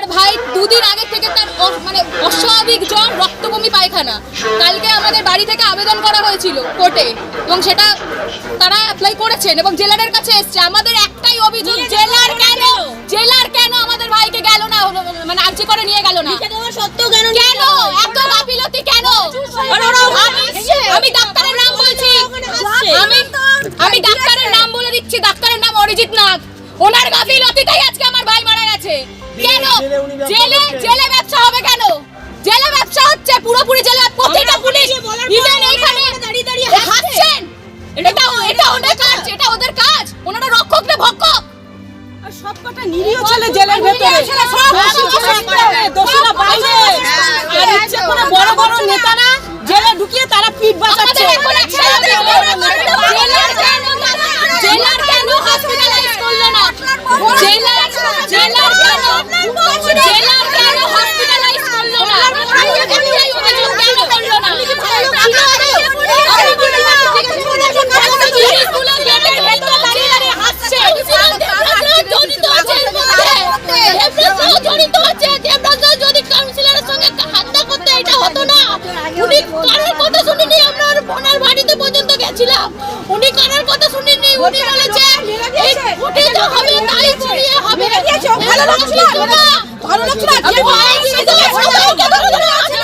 আর ভাই দুদিন আগে থেকে তার মানে অস্বাভাবিক জ্বর পায়খানা। কালকে আমাদের বাড়ি থেকে আবেদন করা হয়েছিল কোর্টে এবং সেটা তারা অ্যাপ্লাই করেছেন এবং জেলারের কাছে এসছে। আমাদের একটাই অভিযোগ জেলার কেন জেলার কেন আমাদের ভাইকে গেল না মানে আর্জি করে নিয়ে গেল না? কেন এত গাফিলতি কেন? আমি- ডাক্তারের নাম বলছি। আমি আমি ডাক্তারের নাম বলে দিচ্ছি ডাক্তারের নাম অরিজিৎ নাগ ওনার গাফিলতিতেই আজকে আমার ভাই কেন? জেলে জেলে ব্যবসা হবে কেন? জেলে ব্যবসা হচ্ছে পুরোপুরি জেলে প্রতিটা পুলিশ ইভেন এইখানে হাসছেন? এটা এটা ওদের কাজ এটা ওদের কাজ। ওনারা রক্ষক না ভক্ষক। আর সবকটা নিরীহ ছেলে জেলের ভেতরে। দোষীরা বাইরে। আর ইচ্ছে করে বড় বড় নেতারা জেলে ঢুকিয়ে তারা পিঠ বাঁচাচ্ছে আমাদের এখন একসাথে জেলার কেন জেলার কেন হসপিটালাইজ করল না জেলার জেলার কেন জেলার কেন হসপিটালাইজ করল না একটাই অভিযোগ কেন করল না পুলিশগুলো গেটের ভেতর দাঁড়িয়ে দাঁড়িয়ে হাসছে। দেবরাজরাও জড়িত আছে এর মধ্যে। দেবরাজরাও জড়িত আছে। দেবরাজরাও যদি কাউন্সিলরের সঙ্গে হাতটা করতে এটা হতো না। উনি কারোর কথা শুনিনি আমরা ওর বোনের বাড়িতে পর্যন্ত গেছিলাম উনি কারোর কথা শুনিনি উনি বলেছে এই ভোটে যা হবে তাই করিয়ে হবে ভালো লাগছে না ভালো লাগছে না আমি ভয়। সবাইকে ধরে ধরে আছে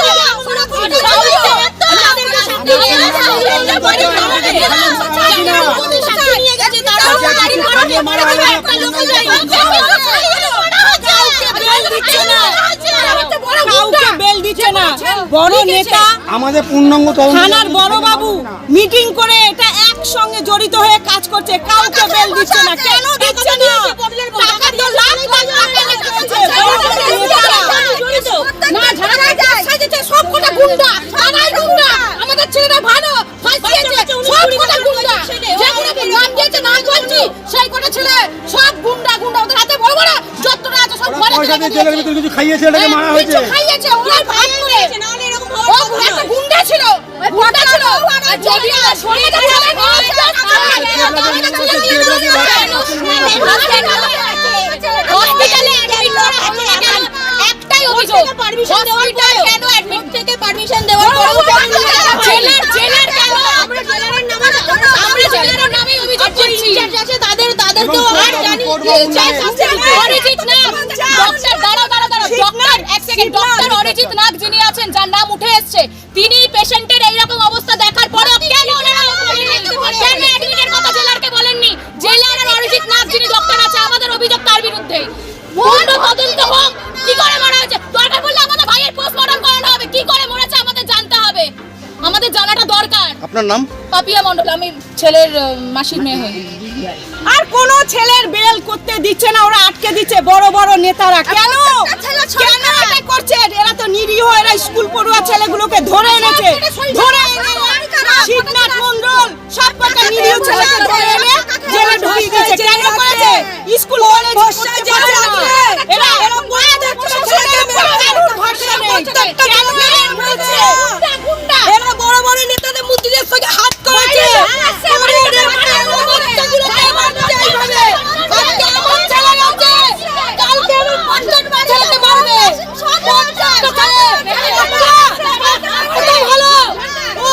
বড় নেতা আমাদের পূর্ণাঙ্গ থানার বড় মিটিং করে এটা একসঙ্গে জড়িত হয়ে কাজ করছে। কাউকে বেল দিচ্ছে না। কেন দিচ্ছে না? টাকা তো লাখ লাখ টাকা বড় না ঝাড়া যায়। সাজেছে সব কটা গুন্ডা। তারাই গুন্ডা। আমাদের ছেলেরা ভালো ফাঁসিয়েছে সব কটা গুন্ডা যে যেগুলো নাম দিয়েছে নাম বলছি সেই কটা ছেলে সব গুন্ডা গুন্ডা। ওদের হাতে বড় বড় যতটা আছে সব ঘরে পয়সা দিয়ে জেলের ভিতরে কিছু খাইয়েছে এটাকে মারা হয়েছে। খাইয়েছে ওরা ভাগ করে। ও একটা গুন্ডা ছিল। গুন্ডা ছিল আর যদি আর সরিয়ে দেয় হসপিটালে অ্যাডমিট করা হচ্ছে না কেন? একটাই অভিযোগ হসপিটাল কেন অ্যাডমিট থেকে পারমিশন দেওয়ার পরেও জেলার জেলার কেন আমরা জেলারের নামে আমরা জেলারের নামেই অভিযোগ করছি। তাদের তাদেরকেও আর জানি অরিজিৎ নাগ। ডক্টর দাঁড়াও দাঁড়াও দাঁড়াও। ডক্টর এক সেকেন্ড ডক্টর অরিজিৎ নাগ যিনি আছেন যার নাম উঠে এসেছে তিনি পেশেন্টের আপনার নাম? পাপিয়া মণ্ডল আমি ছেলের মাসির মেয়ে হই। আর কোন ছেলের বেল করতে দিচ্ছে না ওরা আটকে দিচ্ছে বড় বড় নেতারা। কেন? কেন এটা করছে? এরা তো নিরীহ এরা স্কুল পড়ুয়া ছেলেগুলোকে ধরে এনেছে ধরে এনে শিবনাথ মন্ডল সব কটা নিরীহ ছেলেকে ধরে এনে জেলে ঢুকিয়ে দিয়েছে কেন করেছে স্কুল কলেজ করতে পারে না এরা এরা বয়াদের ছেলেকে কারোর ভরসা নেই কেন এরা বলছে এরা বড় বড় নেতাদের মুদ্রিদের সঙ্গে হাত করেছে এদের বাচ্চাগুলোকে মারছে এইভাবে। আজকে আমার ছেলে গেছে, কালকে আমার পঞ্চাশটা ছেলেকে মারবে। পঞ্চাশটা ছেলে। বাচ্চা, কত ভালো। ও,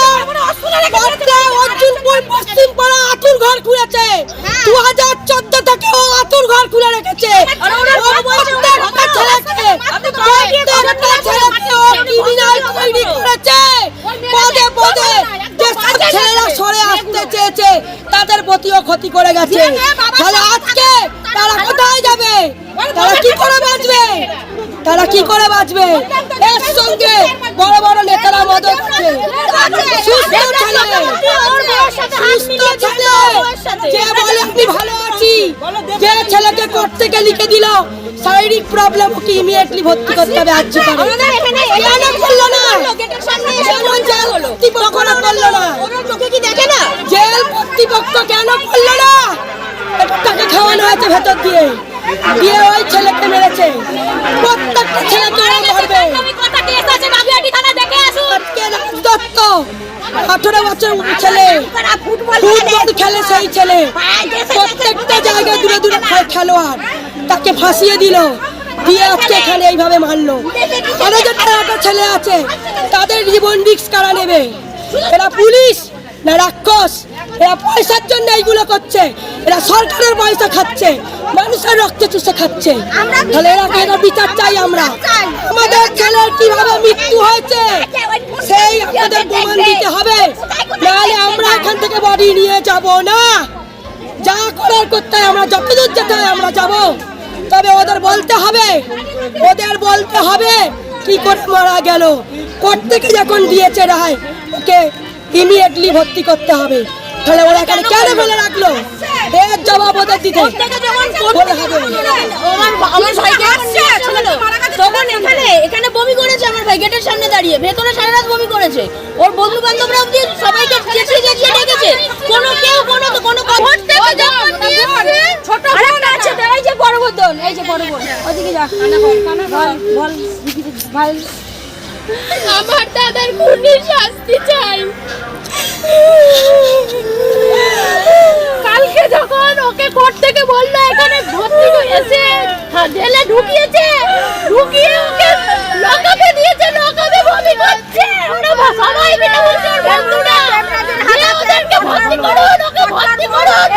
বাচ্চা অর্জুনপুর পশ্চিম পাড়া আতুর ঘর খুলেছে। দু হাজার চোদ্দ থেকে ও আতুর ঘর খুলে রেখেছে। পদে পদে যেসব ছেলেরা সরে আসতে চেয়েছে তাদের প্রতিও ক্ষতি করে গেছে তাহলে আজকে তারা কোথায় যাবে তারা কি করে বাঁচবে তারা কি করে বাঁচবে? এর সঙ্গে বড় বড় নেতারা মদত সুস্থ যে বলে আমি ভালো আছি। যে ছেলেকে কোর্ট থেকে লিখে দিল শারীরিক প্রবলেম ওকে ইমিডিয়েটলি ভর্তি করতে হবে আজ কেন করল না? করল না। জেল কর্তৃপক্ষ কেন করল না? খাওয়ানো হয়েছে ভেতর দিয়ে। দিয়ে ওই ছেলেকে মেরেছে। প্রত্যেকটা ছেলেকে ওরা মারবে কথা কেস আছে নাবিয়াটি থানা দেখে আসুন। আজকে দত্ত আঠারো বছর ছেলে। ফুটবল খেলে সেই ছেলে। প্রত্যেকটা জায়গায় দূরে দূরে খেলোয়াড়। তাকে ফাঁসিয়ে দিল। দিয়ে আজকে এখানে এইভাবে মারলো। যে একটা ছেলে আছে তাদের জীবন রিক্স কারা নেবে? এরা পুলিশ। না রাক্ষস এরা পয়সার জন্য এইগুলো করছে। এরা সরকারের পয়সা খাচ্ছে মানুষের রক্ত চুষে খাচ্ছে। তাহলে এরা এরা বিচার চাই আমরা? আমাদের ছেলের কীভাবে মৃত্যু হয়েছে? সেই আমাদের প্রমাণ দিতে হবে। নাহলে আমরা এখান থেকে বডি নিয়ে যাব না। যা করার করতে আমরা যতদূর যেতে হয় আমরা যাব। তবে ওদের বলতে হবে ওদের বলতে হবে কি করে মারা গেল? কোর্ট থেকে যখন দিয়েছে রায় ওকে ইমিডিয়েটলি ভর্তি করতে হবে। তাহলে ওরা এখানে কেন ফেলে রাখল? এর জবাব ওদের দিতে। হবে। আমার আমার ভাইকে তখন এখানে এখানে বমি করেছে আমার ভাই গেটের সামনে দাঁড়িয়ে। ভেতরে সারা রাত বমি করেছে। ওর বন্ধু বান্ধবরা অব্দি সবাইকে চেঁচিয়ে চেঁচিয়ে ডেকেছে। কোনো কেউ কোনো কোনো খবর থেকে যখন দিয়েছে ছোট আরেকটা আছে এই যে বড় বোন এই যে বড় বোন। ওদিকে যা। কানা বল কানা বল। বল ভাই আমার দাদার খুনির শাস্তি চাই। কালকে যখন ওকে কোর্ট থেকে বলল এখানে ভর্তি করেছে জেলে ঢুকিয়েছে ঢুকিয়ে ওকে লকাপে দিয়েছে লকাপে বমি করছে। ওরা সবাই মিলে বলছে ওর বন্ধুরা ওদেরকে ভর্তি করুন ওকে ভর্তি করুন।